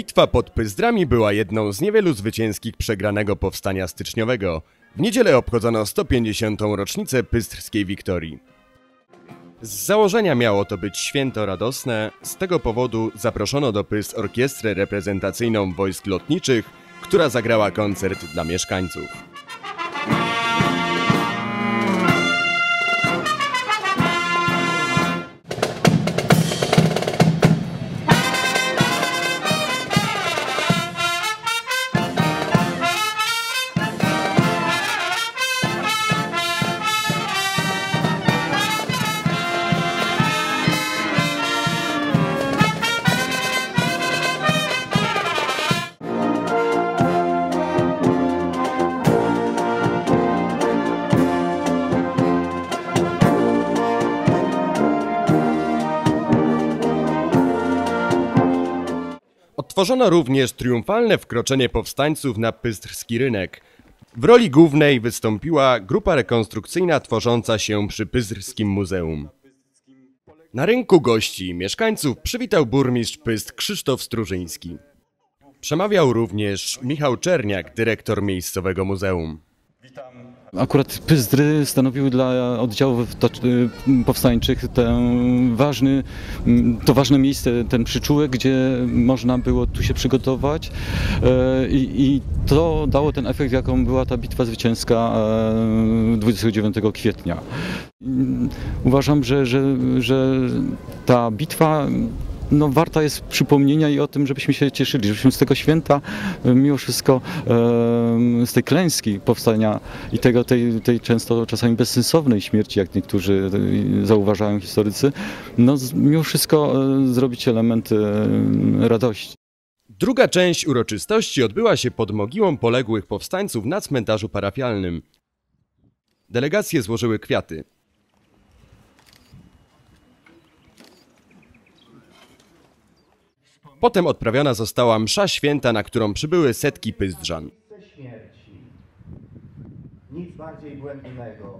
Bitwa pod Pyzdrami była jedną z niewielu zwycięskich przegranego powstania styczniowego. W niedzielę obchodzono 150. rocznicę pystrskiej wiktorii. Z założenia miało to być święto radosne, z tego powodu zaproszono do Pys orkiestrę reprezentacyjną wojsk lotniczych, która zagrała koncert dla mieszkańców. Otworzono również triumfalne wkroczenie powstańców na pystrski rynek. W roli głównej wystąpiła grupa rekonstrukcyjna tworząca się przy Pyzrskim Muzeum. Na rynku gości i mieszkańców przywitał burmistrz Pystr Krzysztof Strużyński. Przemawiał również Michał Czerniak, dyrektor miejscowego muzeum. Akurat Pyzdry stanowiły dla oddziałów y, powstańczych ten ważny, mm, to ważne miejsce, ten przyczółek, gdzie można było tu się przygotować e, i, i to dało ten efekt, jaką była ta bitwa zwycięska e, 29 kwietnia. Mm, Uważam, że, że, że ta bitwa no, warta jest przypomnienia i o tym, żebyśmy się cieszyli, żebyśmy z tego święta, e, mimo wszystko, z tej klęski powstania i tego, tej, tej często czasami bezsensownej śmierci, jak niektórzy e, zauważają historycy, no, mimo wszystko e, zrobić element radości. Druga część uroczystości odbyła się pod mogiłą poległych powstańców na cmentarzu parafialnym. Delegacje złożyły kwiaty. Potem odprawiona została msza święta, na którą przybyły setki pyzdrzan. Nic bardziej błędnego.